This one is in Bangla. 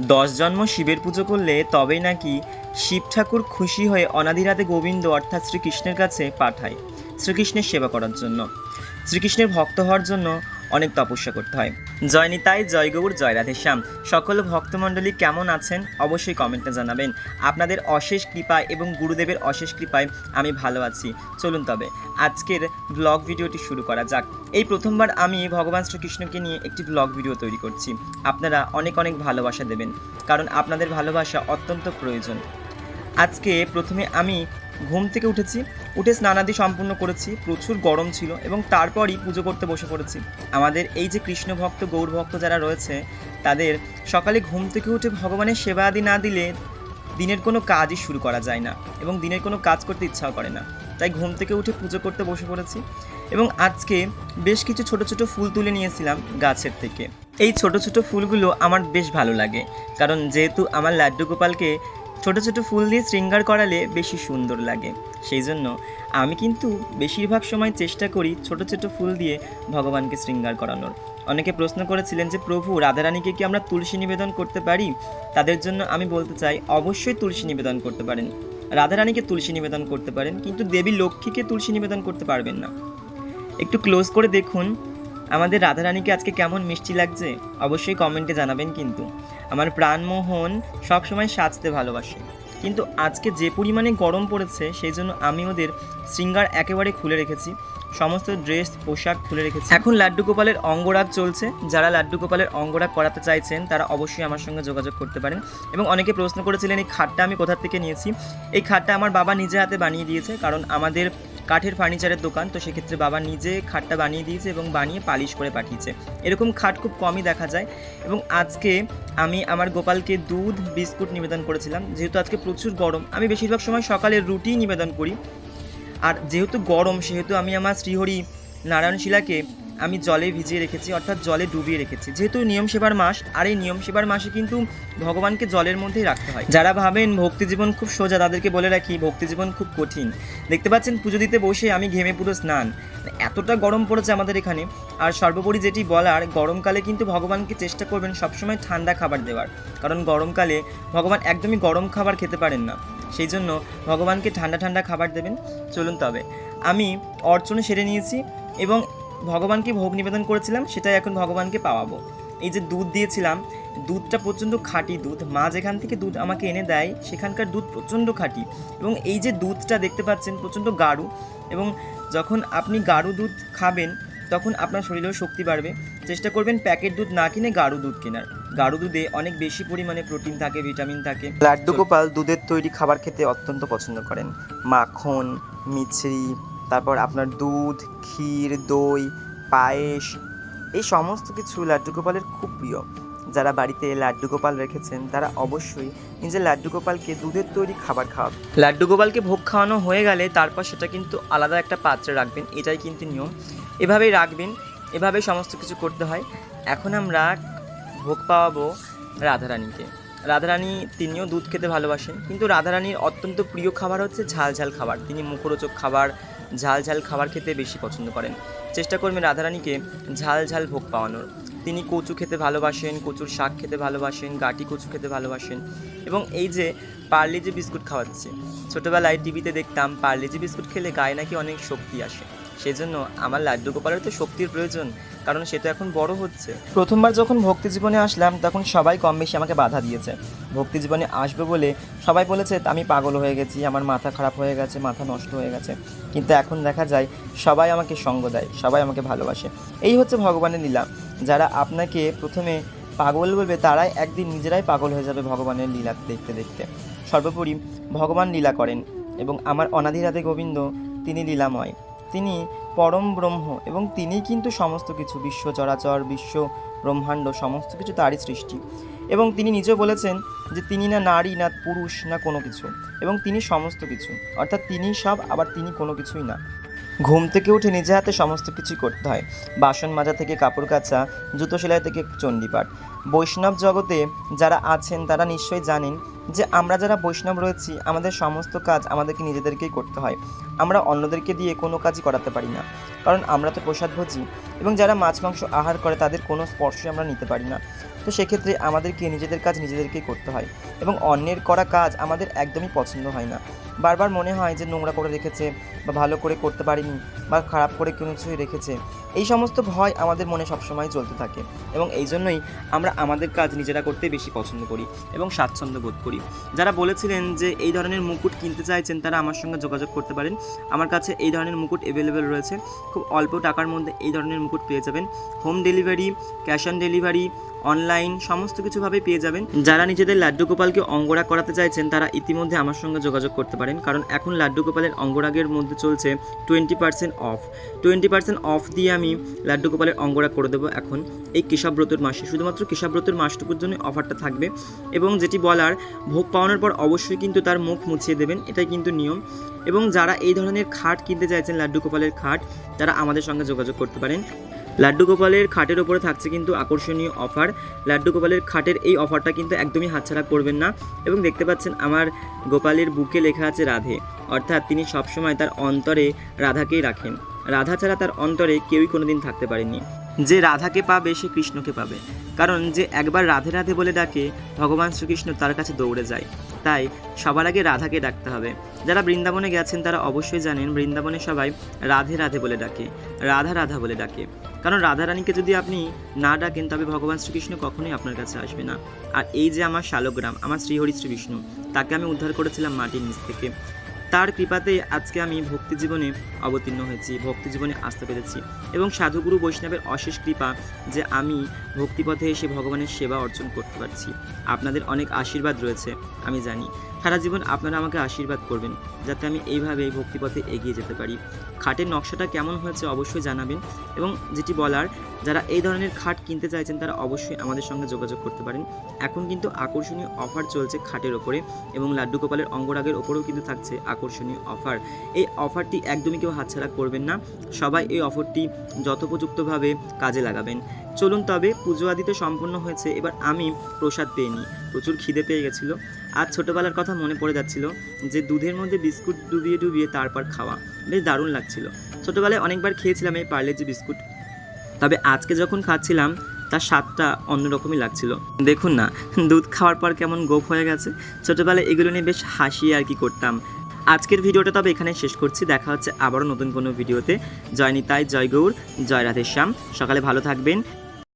দশ জন্ম শিবের পুজো করলে তবেই নাকি শিব ঠাকুর খুশি হয়ে অনাদিরাতে গোবিন্দ অর্থাৎ শ্রীকৃষ্ণের কাছে পাঠায়। শ্রীকৃষ্ণের সেবা করার জন্য। শ্রীকৃষ্ণের ভক্ত হওয়ার জন্য অনেক তপস্যা করতে হয়। জয় নিতাই জয় গৌর জয় রাধেশ্যাম সকল ভক্তমণ্ডলী কেমন আছেন অবশ্যই কমেন্টে জানাবেন। আপনাদের অশেষ কৃপায় এবং গুরুদেবের অশেষ কৃপায় আমি ভালো আছি। চলুন তবে, আজকের ব্লগ ভিডিওটি শুরু করা যাক। এই প্রথমবার আমি ভগবান শ্রীকৃষ্ণকে নিয়ে একটি ব্লগ ভিডিও তৈরি করছি। আপনারা অনেক অনেক ভালোবাসা দেবেন, কারণ আপনাদের ভালোবাসা অত্যন্ত প্রয়োজন। আজকে প্রথমে আমি ঘুম থেকে উঠেছি, উঠে স্নানাদি সম্পূর্ণ করেছি, প্রচুর গরম ছিল এবং তারপরই পুজো করতে বসে পড়েছি। আমাদের এই যে কৃষ্ণ ভক্ত, গৌর ভক্ত যারা রয়েছে, তাদের সকালে ঘুম থেকে উঠে ভগবানের সেবা আদি না দিলে দিনের কোনো কাজই শুরু করা যায় না এবং দিনের কোনো কাজ করতে ইচ্ছাও করে না। তাই ঘুম থেকে উঠে পুজো করতে বসে পড়েছি এবং আজকে বেশ কিছু ছোট ছোট ফুল তুলে নিয়েছিলাম গাছের থেকে। এই ছোট ছোট ফুলগুলো আমার বেশ ভালো লাগে। কারণ যেহেতু আমার লাড্ডু গোপালকে ছোট ছোট ফুল দিয়ে শৃঙ্গার করালে বেশি সুন্দর লাগে। সেই জন্য আমি কিন্তু বেশিরভাগ সময় চেষ্টা করি ছোট ছোট ফুল দিয়ে ভগবানকে শৃঙ্গার করানোর। অনেকে প্রশ্ন করেছিলেন যে, প্রভু, রাধারানীকে কি আমরা তুলসী নিবেদন করতে পারি? তাদের জন্য আমি বলতে চাই, অবশ্যই তুলসী নিবেদন করতে পারেন। রাধারানীকে তুলসী নিবেদন করতে পারেন, কিন্তু দেবী লক্ষ্মীকে তুলসী নিবেদন করতে পারবেন না। একটু ক্লোজ করে দেখুন। আমাদের রাধারানীকে আজকে কেমন মিষ্টি লাগছে অবশ্যই কমেন্টে জানাবেন কিন্তু। আমার প্রাণমোহন সবসময় সাজতে ভালোবাসে। কিন্তু আজকে যে পরিমাণে গরম পড়েছে, সেই জন্য আমি ওদের শৃঙ্গার একেবারে খুলে রেখেছি। সমস্ত ড্রেস, পোশাক খুলে রেখেছি। এখন লাড্ডু গোপালের অঙ্গরাগ চলছে। যারা লাড্ডু গোপালের অঙ্গরাগ করাতে চাইছেন, তারা অবশ্যই আমার সঙ্গে যোগাযোগ করতে পারেন। এবং অনেকে প্রশ্ন করেছিলেন, এই খাটটা আমি কোথা থেকে নিয়েছি? এই খাটটা আমার বাবা নিজে হাতে বানিয়ে দিয়েছে, কারণ আমাদের কাঠের ফার্নিচারের দোকান, তো সেক্ষেত্রে বাবা নিজে খাটটা বানিয়ে দিয়েছে এবং বানিয়ে পালিশ করে পাঠিয়েছে। এরকম খাট খুব কমই দেখা যায় এবং আজকে আমি আমার গোপালকে দুধ, বিস্কুট নিবেদন করেছিলাম। যেহেতু আজকে প্রচুর গরম, আমি বেশিরভাগ সময় সকালে রুটি নিবেদন করি। আর যেহেতু গরম, সেহেতু আমি আমার শ্রীহরি নারায়ণ শিলাকে আমি জলে ভিজিয়ে রেখেছি, অর্থাৎ জলে ডুবিয়ে রেখেছি। যেহেতু নিয়ম সেবার মাস, আর এই নিয়ম সেবার মাসে কিন্তু ভগবানকে জলের মধ্যেই রাখতে হয়। যারা ভাবেন ভক্তি জীবন খুব সোজা, তাদেরকে বলে রাখি ভক্তি জীবন খুব কঠিন। দেখতে পাচ্ছেন পুজো দিতে বসে আমি ঘেমে পুরো স্নান। এতটা গরম পড়েছে আমাদের এখানে, আর সর্বোপরি যেটি বলার, গরমকালে কিন্তু ভগবানকে চেষ্টা করবেন সবসময় ঠান্ডা খাবার দেওয়ার। কারণ গরমকালে ভগবান একদমই গরম খাবার খেতে পারেন না। সেই জন্য ভগবানকে ঠান্ডা ঠান্ডা খাবার দেবেন। চলুন তবে। আমি অর্চনা সেরে নিয়েছি এবং ভগবানকে ভোগ নিবেদন করেছিলাম, সেটাই এখন ভগবানকে পাওয়াবো। এই যে দুধ দিয়েছিলাম, দুধটা প্রচণ্ড খাঁটি দুধ। মা যেখান থেকে দুধ আমাকে এনে দেয়, সেখানকার দুধ প্রচণ্ড খাঁটি। এবং এই যে দুধটা দেখতে পাচ্ছেন, প্রচণ্ড গাঢ়। এবং যখন আপনি গাঢ় দুধ খাবেন, তখন আপনার শরীরেও শক্তি বাড়বে। চেষ্টা করবেন প্যাকেট দুধ না কিনে গাঢ় দুধ কেনার। গাঢ় দুধে অনেক বেশি পরিমাণে প্রোটিন থাকে, ভিটামিন থাকে। লাড্ডু গোপাল দুধের তৈরি খাবার খেতে অত্যন্ত পছন্দ করেন। মাখন, মিছরি তারপর আপনার দুধ, ক্ষীর, দই, পায়েস, এই সমস্ত কিছু লাড্ডু গোপালের খুব প্রিয়। যারা বাড়িতে লাড্ডু গোপাল রেখেছেন, তারা অবশ্যই নিজের লাড্ডু গোপালকে দুধের তৈরি খাবার খাওয়াবে লাড্ডু গোপালকে ভোগ খাওয়ানো হয়ে গেলে তারপর সেটা কিন্তু আলাদা একটা পাত্রে রাখবেন, এটাই কিন্তু নিয়ম। এভাবেই রাখবেন, এভাবেই সমস্ত কিছু করতে হয়। এখন আমরা ভোগ পাওয়াবো রাধারানীকে। রাধারানী তিনিও দুধ খেতে ভালোবাসেন, কিন্তু রাধারানীর অত্যন্ত প্রিয় খাবার হচ্ছে ঝাল ঝাল খাবার। তিনি মুখরোচক খাবার ঝাল ঝাল খাবার খেতে বেশি পছন্দ করেন। চেষ্টা করবেন রাধারানীকে ঝাল ঝাল ভোগ পাওয়ানোর। তিনি কচু খেতে ভালোবাসেন, কচুর শাক খেতে ভালোবাসেন, গাটি কচু খেতে ভালোবাসেন এবং এই যে পার্লেজি বিস্কুট খাওয়াচ্ছে, ছোটোবেলায় টিভিতে দেখতাম পার্লেজি বিস্কুট খেলে গায়ে নাকি অনেক শক্তি আসে। সেই জন্য আমার লাড্ডু গোপালের তো শক্তির প্রয়োজন, কারণ সে তো এখন বড় হচ্ছে। প্রথমবার যখন ভক্তি জীবনে আসলাম, তখন সবাই কম বেশি আমাকে বাধা দিয়েছে। ভক্তি জীবনে আসবে বলে সবাই বলেছে আমি পাগল হয়ে গেছি, আমার মাথা খারাপ হয়ে গেছে, মাথা নষ্ট হয়ে গেছে। কিন্তু এখন দেখা যায়, সবাই আমাকে সঙ্গ দেয়, সবাই আমাকে ভালোবাসে। এই হচ্ছে ভগবানের লীলা। যারা আপনাকে প্রথমে পাগল বলবে, তারাই একদিন নিজেরাই পাগল হয়ে যাবে ভগবানের লীলা দেখতে দেখতে। সর্বোপরি ভগবান লীলা করেন এবং আমার অনাধিরাধে গোবিন্দ, তিনি লীলাময়। তিনি পরম ব্রহ্ম এবং তিনিই কিন্তু সমস্ত কিছু, বিশ্ব চরাচর, বিশ্ব ব্রহ্মাণ্ড, সমস্ত কিছু তারই সৃষ্টি। এবং তিনি নিজেও বলেছেন যে তিনি না নারী, না পুরুষ, না কোনো কিছু। এবং তিনি সমস্ত কিছু। অর্থাৎ তিনি সব, আবার তিনি কোনো কিছুই না। ঘুম থেকে উঠে নিজে হাতে সমস্ত কিছুই করতে হয়। বাসন মাজা থেকে কাপড় কাচা, জুতো সেলাই থেকে চণ্ডীপাঠ। বৈষ্ণব জগতে যারা আছেন, তারা নিশ্চয়ই জানেন যে আমরা যারা বৈষ্ণব রয়েছি, আমাদের সমস্ত কাজ আমাদেরকে নিজেদেরকেই করতে হয়। আমরা অন্যদেরকে দিয়ে কোনো কাজই করাতে পারি না। কারণ আমরা তো প্রসাদভোজী এবং যারা মাছ, মাংস আহার করে তাদের কোনো স্পর্শই আমরা নিতে পারি না। তো সেক্ষেত্রে আমাদেরকে নিজেদের কাজ নিজেদেরকেই করতে হয় এবং অন্যের করা কাজ আমাদের একদমই পছন্দ হয় না। বারবার মনে হয় যে নোংরা করে রেখেছে বা ভালো করে করতে পারিনি। বা খারাপ করে কোনো কিছুই রেখেছে। এই সমস্ত ভয় আমাদের মনে সবসময় চলতে থাকে এবং এই জন্যই আমরা আমাদের কাজ নিজেরা করতে বেশি পছন্দ করি এবং স্বাচ্ছন্দ্য বোধ করি। যারা বলেছিলেন যে এই ধরনের মুকুট কিনতে চাইছেন তারা আমার সঙ্গে যোগাযোগ করতে পারেন। আমার কাছে এই ধরনের মুকুট অ্যাভেলেবেল রয়েছে। খুব অল্প টাকার মধ্যে এই ধরনের মুকুট পেয়ে যাবেন। Home delivery cash on delivery online সমস্ত কিছুভাবে পেয়ে যাবেন। যারা নিজেদের লাড্ডু গোপালকে অঙ্গরা করাতে চাইছেন, তারা ইতিমধ্যে আমার সঙ্গে যোগাযোগ করতে পারেন। কারণ এখন লাড্ডু গোপালের অঙ্গরাগের মধ্যে চলছে twenty percent off twenty percent off দিয়ে আমি লাড্ডু গোপালের অঙ্গরাগ করে দেবো এখন এই কেশবব্রতর মাসে। শুধুমাত্র কেশবব্রতর মাসটুকুর জন্য অফারটা থাকবে। এবং যেটি বলার, ভোগ পাওয়ানোর পর অবশ্যই কিন্তু তার মুখ মুছিয়ে দেবেন, এটাই কিন্তু নিয়ম। এবং যারা এই ধরনের খাট কিনতে চাইছেন, লাড্ডু গোপালের খাট, তারা আমাদের সঙ্গে যোগাযোগ করতে পারেন। লাড্ডু গোপালের খাটের ওপরে থাকছে কিন্তু আকর্ষণীয় অফার। লাড্ডু গোপালের খাটের এই অফারটা কিন্তু একদমই হাতছাড়া করবেন না। এবং দেখতে পাচ্ছেন আমার গোপালের বুকে লেখা আছে রাধে। অর্থাৎ তিনি সবসময় তার অন্তরে রাধাকেই রাখেন। রাধা ছাড়া তার অন্তরে কেউই কোনোদিন থাকতে পারেনি যে রাধাকে পাবে, সে কৃষ্ণকে পাবে। কারণ যে একবার রাধে রাধে বলে ডাকে, ভগবান শ্রীকৃষ্ণ তার কাছে দৌড়ে যায়। তাই সবার আগে রাধাকে ডাকতে হবে। যারা বৃন্দাবনে গেছেন তারা অবশ্যই জানেন, বৃন্দাবনে সবাই রাধে রাধে বলে ডাকে। রাধা রাধা বলে ডাকে। কারণ রাধারানীকে যদি আপনি না ডাকেন, তবে ভগবান শ্রীকৃষ্ণ কখনোই আপনার কাছে আসবে না। আর এই যে আমার শালগ্রাম, আমার শ্রীহরি শ্রী বিষ্ণু, তাকে আমি উদ্ধার করেছিলাম মাটির নিচ থেকে। তার কৃপাতেই আজকে আমি ভক্তি জীবনে অবতীর্ণ হয়েছি, ভক্তি জীবনে আসতে পেরেছি এবং সাধুগুরু বৈষ্ণবের অশেষ কৃপা যে আমি ভক্তিপথে এসে ভগবানের সেবা অর্জন করতে পারছি। আপনাদের অনেক আশীর্বাদ রয়েছে, আমি জানি। সারা জীবন আপনারা আমাকে আশীর্বাদ করবেন, যাতে আমি এইভাবে এই ভক্তিপথে এগিয়ে যেতে পারি। খাটের নকশাটা কেমন হয়েছে অবশ্যই জানাবেন এবং যেটি বলার, যারা এই ধরনের খাট কিনতে চাইছেন তারা অবশ্যই আমাদের সঙ্গে যোগাযোগ করতে পারেন। এখন কিন্তু আকর্ষণীয় অফার চলছে খাটের ওপরে এবং লাড্ডু গোপালের অঙ্গরাগের ওপরেও কিন্তু থাকছে আকর্ষণীয় অফার। এই অফারটি একদমই কেউ হাতছাড়া করবেন না। সবাই এই অফারটি যথোপযুক্তভাবে কাজে লাগাবেন। চলুন তবে পুজো আদি তো সম্পূর্ণ হয়েছে, এবার আমি প্রসাদ পেয়ে নিই। প্রচুর খিদে পেয়ে গেছিল। আর ছোটোবেলার কথা মনে পড়ে যাচ্ছিল যে দুধের মধ্যে বিস্কুট ডুবিয়ে ডুবিয়ে তারপর খাওয়া। বেশ দারুণ লাগছিল। ছোটোবেলায় অনেকবার খেয়েছিলাম এই পার্লেজি বিস্কুট। তবে আজকে যখন খাচ্ছিলাম, তার স্বাদটা অন্যরকমই লাগছিল। দেখুন না, দুধ খাওয়ার পর কেমন গোপ হয়ে গেছে। ছোটোবেলায় এগুলো নিয়ে বেশ হাসি আর কি করতাম। আজকের ভিডিওটা তবে এখানে শেষ করছি। দেখা হচ্ছে আবারও নতুন কোনো ভিডিওতে। জয় নিতাই, জয় গৌর, জয় রাধেশ্যাম। সকালে ভালো থাকবেন।